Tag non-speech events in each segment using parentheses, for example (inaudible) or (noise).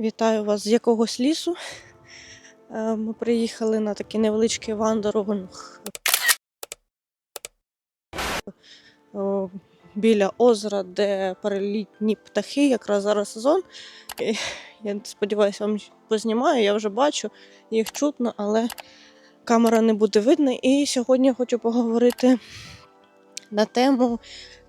Вітаю вас з якогось лісу. Е, Ми приїхали на такий невеличкий вандерунг біля озера, де перелітні птахи, якраз зараз сезон. Я сподіваюся, вам познімаю, я вже бачу, їх чутно, але камера не буде видно. І сьогодні хочу поговорити на тему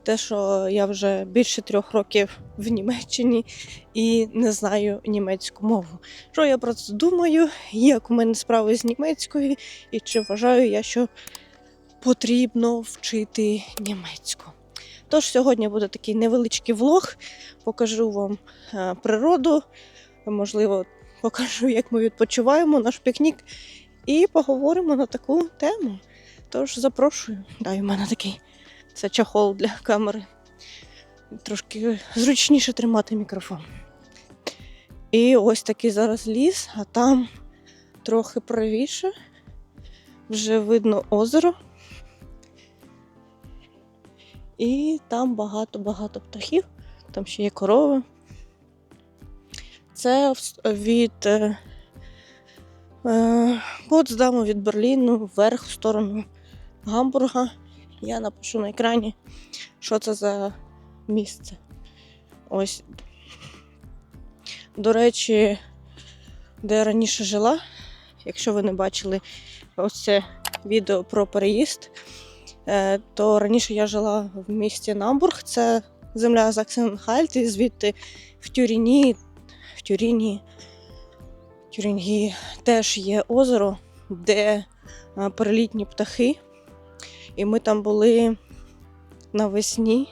те, що я вже більше трьох років в Німеччині і не знаю німецьку мову. Що я про це думаю, як у мене справи з німецькою, і чи вважаю я, що потрібно вчити німецьку. Тож сьогодні буде такий невеличкий влог, покажу вам е, природу, можливо, покажу, як ми відпочиваємо наш пікнік, і поговоримо на таку тему. Тож запрошую. Дай у мене такий це чахол для камери. Трошки зручніше тримати мікрофон. І ось такий зараз ліс, а там трохи правіше. Вже видно озеро. І там багато-багато птахів, там ще є корови. Це від е, е, Потсдаму, від Берліну вверх в сторону Гамбурга. Я напишу на екрані, що це за місце. Ось. До речі, де я раніше жила, якщо ви не бачили ось це відео про переїзд, е, то раніше я жила в місті Намбург, це земля Заксенхальт, і звідти в Тюріні, в Тюріні, Тюрінгі теж є озеро, де е, перелітні птахи. І ми там були навесні,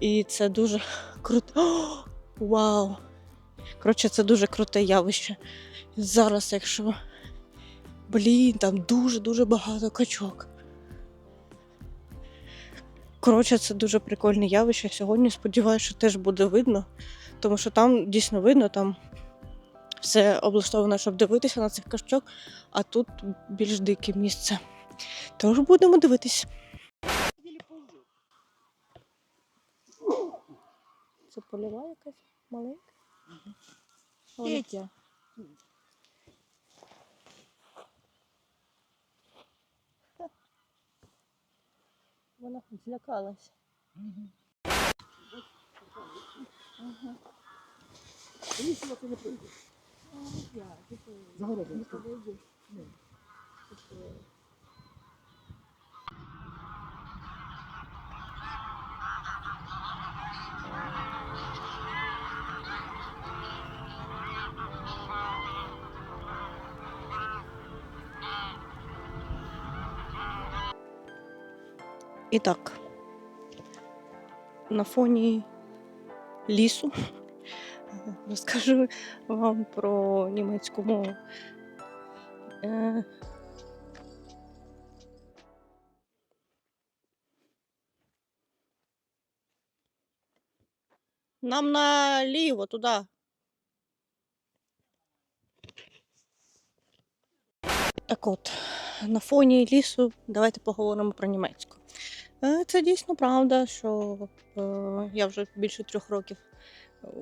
і це дуже круто. Вау! Коротше, це дуже круте явище. Зараз, якщо. Блін, там дуже-дуже багато качок. Коротше, це дуже прикольне явище. Сьогодні сподіваюся, що теж буде видно, тому що там дійсно видно, там все облаштовано, щоб дивитися на цих качок, а тут більш дике місце. Тож будемо дивитись. Це польова якась маленька? Петя. Вона злякалась. І так, на фоні лісу (laughs) розкажу вам про німецьку мову. Е, Нам наліво туди. Так от, на фоні лісу давайте поговоримо про німецьку. Е, Це дійсно правда, що е, я вже більше трьох років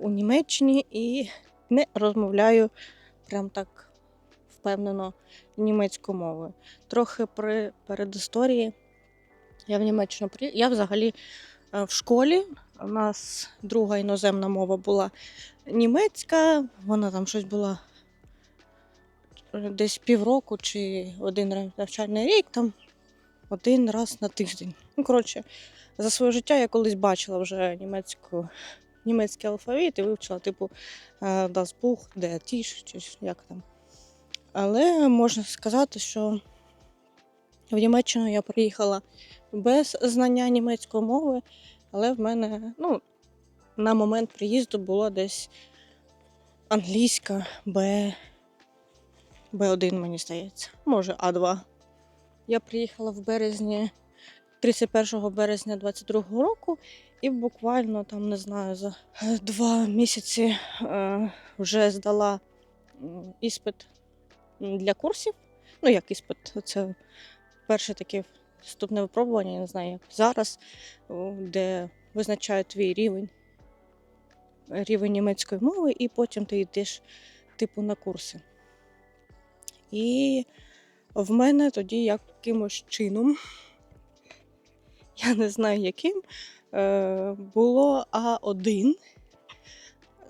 у Німеччині і не розмовляю прям так впевнено німецькою мовою. Трохи при передісторії. Я в Німеччину при... Я взагалі е, в школі. У нас друга іноземна мова була німецька, вона там щось була десь півроку чи один навчальний рік, там один раз на тиждень. Ну, коротше, за своє життя я колись бачила вже німецьку, німецький алфавіт і вивчила, типу, е, Das Buch, де Tisch, чи як там. Але можна сказати, що в Німеччину я приїхала без знання німецької мови, але в мене, ну, на момент приїзду було десь англійська Б, Б1, мені здається, може А2. Я приїхала в березні, 31 березня 22 року, і буквально там, не знаю, за е, два місяці е, вже здала іспит для курсів. Ну, як іспит, це перше таке вступне випробування, я не знаю, як зараз, де визначають твій рівень рівень німецької мови, і потім ти йдеш типу на курси. І в мене тоді якимось чином, я не знаю яким, е, було А1.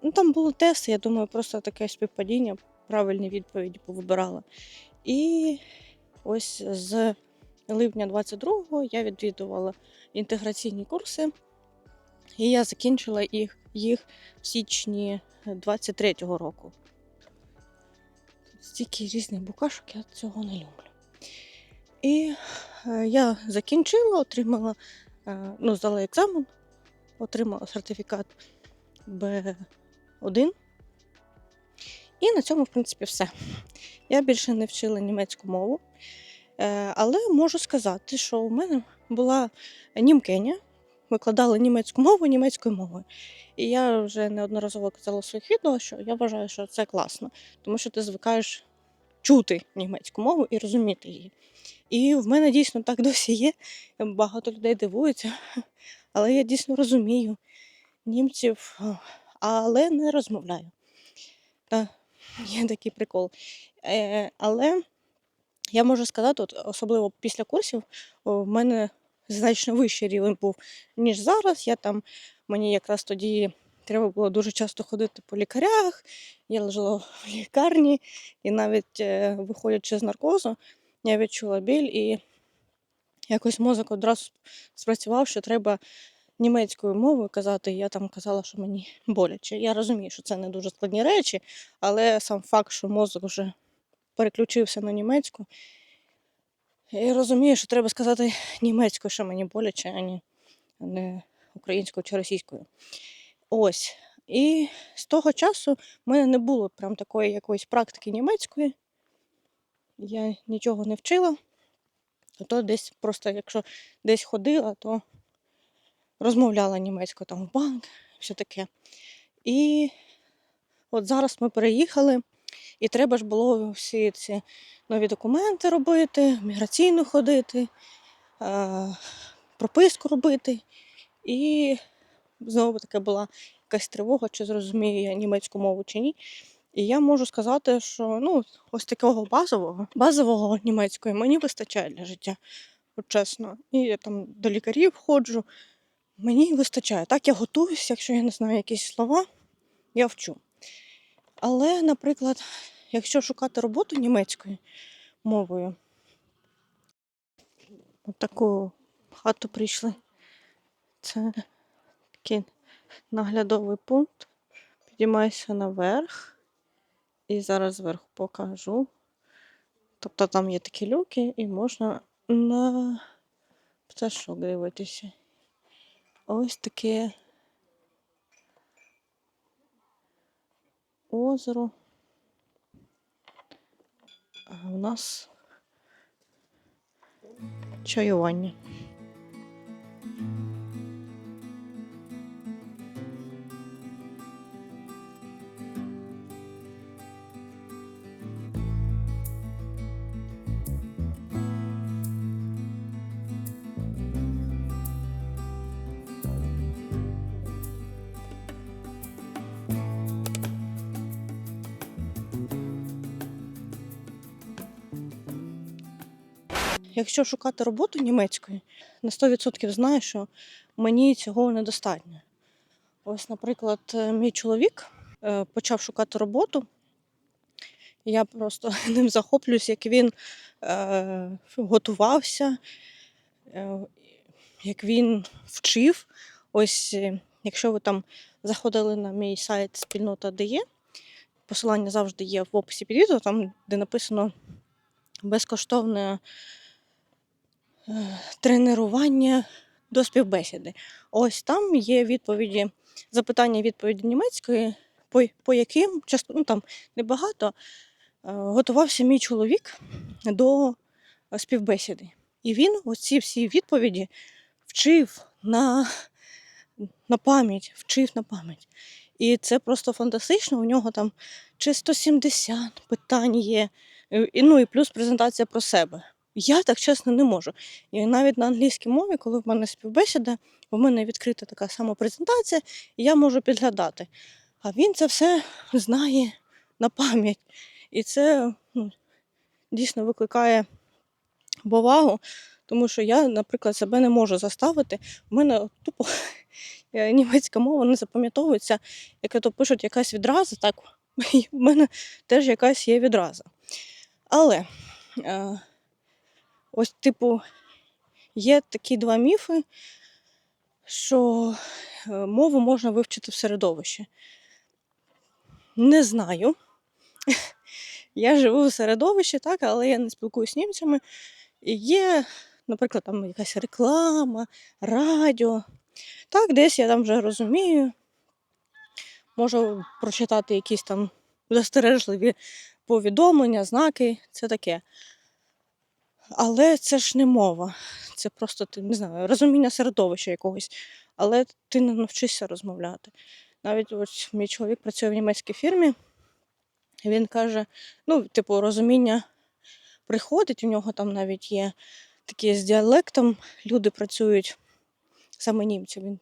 Ну, там були тести, я думаю, просто таке співпадіння, правильні відповіді повибирала. І ось з липня 22-го я відвідувала інтеграційні курси, і я закінчила їх, їх в січні 23-го року. Стільки різних букашок, я цього не люблю. І е, я закінчила, отримала, е, ну, здала екзамен, отримала сертифікат Б1. І на цьому, в принципі, все. Я більше не вчила німецьку мову. Е, Але можу сказати, що у мене була німкеня, викладала німецьку мову німецькою мовою. І я вже неодноразово казала в своїх відео, що я вважаю, що це класно, тому що ти звикаєш чути німецьку мову і розуміти її. І в мене дійсно так (laughs) досі є. Багато людей дивуються, (laughs) але я дійсно розумію німців, але не розмовляю. Та, є такий прикол. Е, але я можу сказати, от, особливо після курсів, в мене значно вищий рівень був, ніж зараз. Я там, мені якраз тоді треба було дуже часто ходити по лікарях, я лежала в (laughs) лікарні, і навіть е, виходячи з наркозу, я відчула біль і якось мозок одразу спрацював, що треба німецькою мовою казати. Я там казала, що мені боляче. Я розумію, що це не дуже складні речі, але сам факт, що мозок вже переключився на німецьку. Я розумію, що треба сказати німецькою, що мені боляче, а не, не українською чи російською. Ось. І з того часу в мене не було прям такої якоїсь практики німецької. Я нічого не вчила. а То десь просто, якщо десь ходила, то розмовляла німецькою там в банк, все таке. І от зараз ми переїхали, і треба ж було всі ці нові документи робити, міграційну ходити, е, прописку робити. І знову таки була якась тривога, чи зрозумію я німецьку мову чи ні. І я можу сказати, що ну, ось такого базового, базового німецької мені вистачає для життя, от чесно. І я там до лікарів ходжу. Мені вистачає. Так я готуюсь, якщо я не знаю якісь слова, я вчу. Але, наприклад, якщо шукати роботу німецькою мовою, от таку хату прийшли. Це такий наглядовий пункт. Підіймаюся наверх. І зараз зверху покажу. Тобто там є такі люки, і можна на пташок дивитися. Ось таке озеро. А у нас чаювання. Якщо шукати роботу німецькою, на 100% знаю, що мені цього недостатньо. Ось, наприклад, е, мій чоловік е, почав шукати роботу. Я просто (laughs) ним захоплююсь, як він е, готувався, е, як він вчив. Ось, е, якщо ви там заходили на мій сайт спільнота ДЕ, посилання завжди є в описі під відео, там, де написано безкоштовне тренування до співбесіди. Ось там є відповіді, запитання відповіді німецької, по, по яким ну там небагато, е, готувався мій чоловік до співбесіди. І він оці всі відповіді вчив на, на пам'ять, вчив на пам'ять. І це просто фантастично. У нього там чи 170 питань є. І, ну і плюс презентація про себе. Я так чесно не можу. І навіть на англійській мові, коли в мене співбесіда, в мене відкрита така сама презентація, і я можу підглядати. А він це все знає на пам'ять. І це ну, дійсно викликає повагу, тому що я, наприклад, себе не можу заставити. У мене тупо (laughs) е, німецька мова не запам'ятовується, як то пишуть якась відраза, так (laughs) в мене теж якась є відраза. Але е, ось, типу, є такі два міфи, що е, мову можна вивчити в середовищі. Не знаю. Я живу в середовищі, так, але я не спілкуюся з німцями. І є, наприклад, там якась реклама, радіо. Так, десь я там вже розумію. Можу прочитати якісь там застережливі повідомлення, знаки, це таке. Але це ж не мова. Це просто ти не знаю, розуміння середовища якогось. Але ти не навчишся розмовляти. Навіть ось мій чоловік працює в німецькій фірмі, він каже: ну, типу, розуміння приходить, у нього там навіть є такі з діалектом, люди працюють саме німці. Він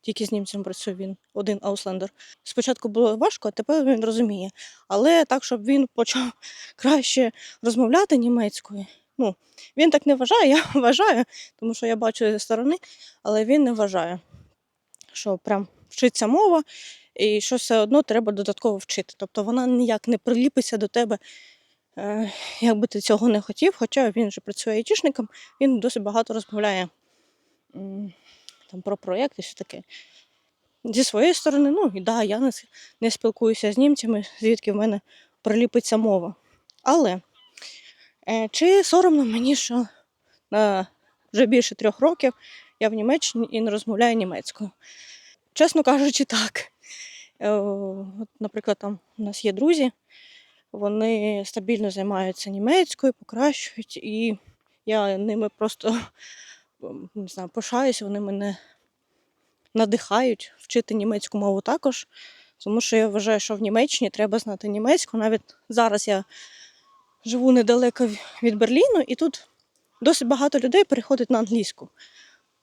тільки з німцем працює він, один ауслендер. Спочатку було важко, а тепер він розуміє. Але так, щоб він почав (laughs) краще розмовляти німецькою. Ну, він так не вважає, (laughs) я вважаю, тому що я бачу зі сторони, але він не вважає, що прям вчиться мова, і що все одно треба додатково вчити. Тобто вона ніяк не приліпиться до тебе, е, як би ти цього не хотів, хоча він вже працює айтішником, він досить багато розмовляє там, про проєкти, все таке. Зі своєї сторони, ну і да, я не, не спілкуюся з німцями, звідки в мене приліпиться мова. Але чи соромно мені, що на вже більше трьох років я в Німеччині і не розмовляю німецькою? Чесно кажучи, так. Е, наприклад, там у нас є друзі, вони стабільно займаються німецькою, покращують, і я ними просто не знаю, пишаюся, вони мене надихають вчити німецьку мову також. Тому що я вважаю, що в Німеччині треба знати німецьку. Навіть зараз я живу недалеко від Берліну, і тут досить багато людей переходить на англійську.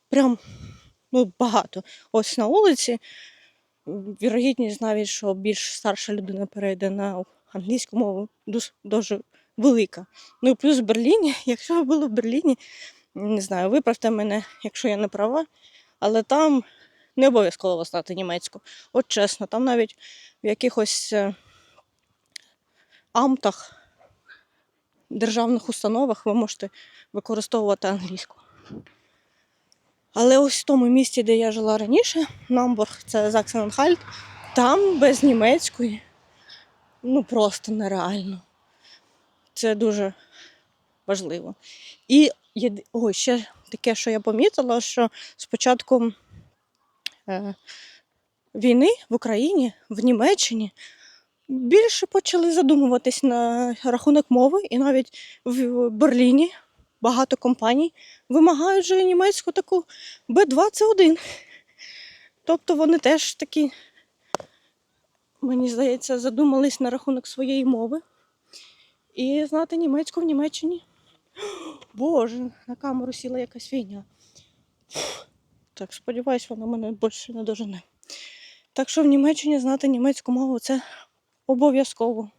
Прям ну, багато. Ось на вулиці. Вірогідність навіть, що більш старша людина перейде на англійську мову, дуже, велика. Ну і плюс в Берліні, (laughs) якщо ви були в Берліні, не знаю, виправте мене, якщо я не права, але там не обов'язково знати німецьку. От чесно, там навіть в якихось е, амтах, державних установах ви можете використовувати англійську. Але ось в тому місті, де я жила раніше, Намбург, це Заксенхальт, там без німецької ну просто нереально. Це дуже важливо. І. Ой, ще таке, що я помітила, що спочатку е, війни в Україні, в Німеччині більше почали задумуватись на рахунок мови, і навіть в Берліні багато компаній вимагають вже німецьку таку Б2 це 1 Тобто вони теж такі, мені здається, задумались на рахунок своєї мови. І знати німецьку в Німеччині. Боже, на камеру сіла якась фігня. Так, сподіваюсь, вона мене більше не дожене. Так що в Німеччині знати німецьку мову це обов'язково.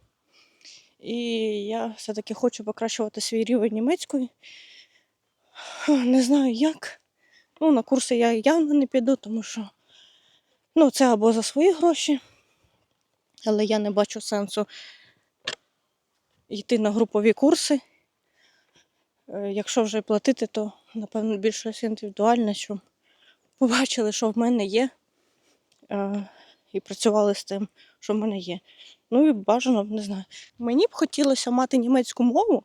І я все-таки хочу покращувати свій рівень німецької. Не знаю як. Ну, на курси я явно не піду, тому що ну, це або за свої гроші, але я не бачу сенсу йти на групові курси. Е, Якщо вже платити, то напевно більш щось індивідуальне, щоб побачили, що в мене є, е, і працювали з тим, що в мене є. Ну і бажано, не знаю. Мені б хотілося мати німецьку мову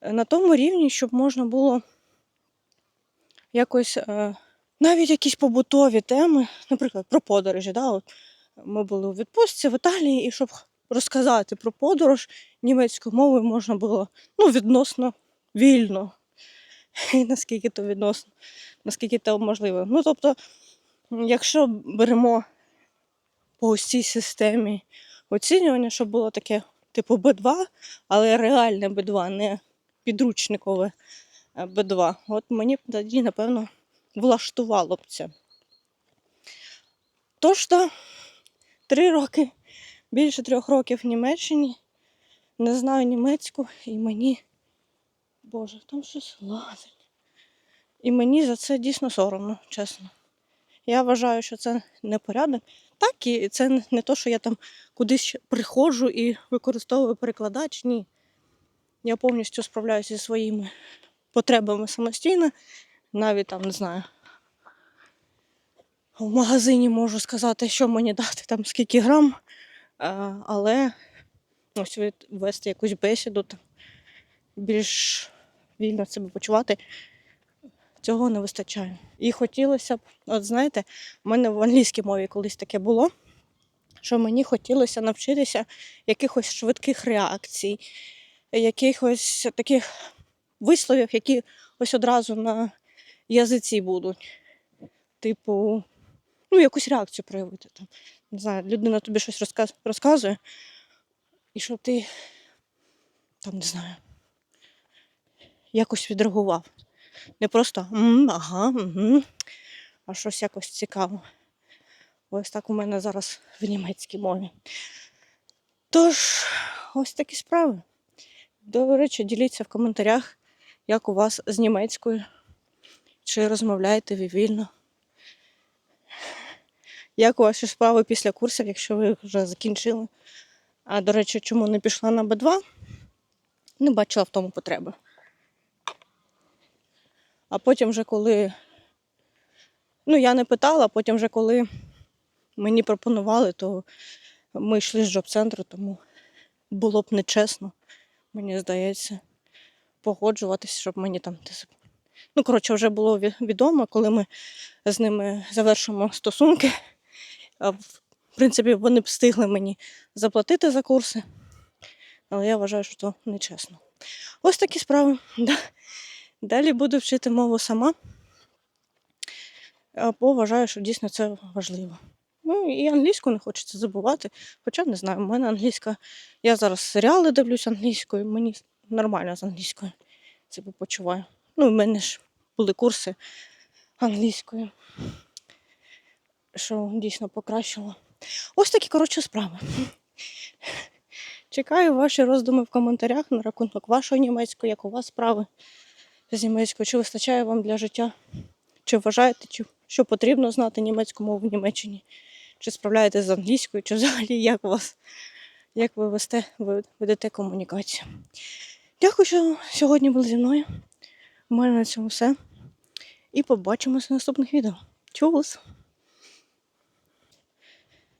е, на тому рівні, щоб можна було якось е, навіть якісь побутові теми, наприклад, про подорожі. Да? От ми були у відпустці в Італії, і щоб розказати про подорож німецькою мовою можна було ну, відносно вільно. (laughs) І наскільки то відносно, наскільки це можливо. Ну, тобто, якщо беремо по ось цій системі оцінювання, щоб було таке, типу Б2, але реальне Б2, не підручникове е, Б2. От мені тоді, напевно, влаштувало б це. Тож, да, три роки, більше трьох років в Німеччині. Не знаю німецьку, і мені. Боже, там щось лазить. І мені за це дійсно соромно, чесно. Я вважаю, що це непорядок. Так, і це не то, що я там кудись приходжу і використовую перекладач. Ні. Я повністю справляюся зі своїми потребами самостійно. Навіть там, не знаю, в магазині можу сказати, що мені дати, там скільки грам, але ось вести якусь бесіду, там, більш вільно себе почувати, цього не вистачає. І хотілося б, от знаєте, в мене в англійській мові колись таке було, що мені хотілося навчитися якихось швидких реакцій, якихось таких висловів, які ось одразу на язиці будуть. Типу, ну, якусь реакцію проявити. Там. Не знаю, людина тобі щось розказ... розказує, і щоб ти там, не знаю, якось відреагував. Не просто «М, ага, угу, а щось якось цікаво. Ось так у мене зараз в німецькій мові. Тож, ось такі справи. До речі, діліться в коментарях, як у вас з німецькою. Чи розмовляєте ви вільно? Як у ваші справи після курсів, якщо ви вже закінчили? А до речі, чому не пішла на Б2? Не бачила в тому потреби. А потім вже коли. Ну, я не питала, а потім вже коли мені пропонували, то ми йшли з джоб-центру, тому було б нечесно, мені здається, погоджуватися, щоб мені там. Ну, коротше, вже було відомо, коли ми з ними завершимо стосунки. В принципі, вони б встигли мені заплатити за курси, але я вважаю, що це нечесно. Ось такі справи. Да. Далі буду вчити мову сама, бо вважаю, що дійсно це важливо. Ну і англійську не хочеться забувати. Хоча не знаю, в мене англійська. Я зараз серіали дивлюсь англійською, мені нормально з англійською себе почуваю. Ну, в мене ж були курси англійською, що дійсно покращило. Ось такі коротше справи. Чекаю ваші роздуми в коментарях на рахунок вашої німецької, як у вас справи з німецькою, чи вистачає вам для життя, чи вважаєте, чи, що потрібно знати німецьку мову в Німеччині, чи справляєтесь з англійською, чи взагалі як вас, як ви весте, ви ведете комунікацію. Дякую, що сьогодні були зі мною. У мене на цьому все. І побачимося в наступних відео. Чус!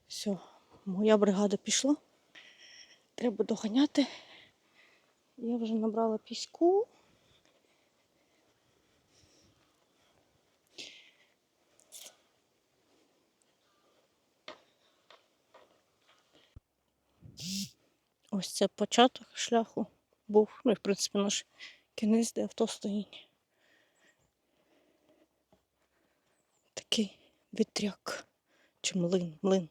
Все, моя бригада пішла. Треба доганяти. Я вже набрала піську. Ось це початок шляху був. Ну і в принципі наш кінець, де авто стоїть. Такий вітряк. Чи млин, млин.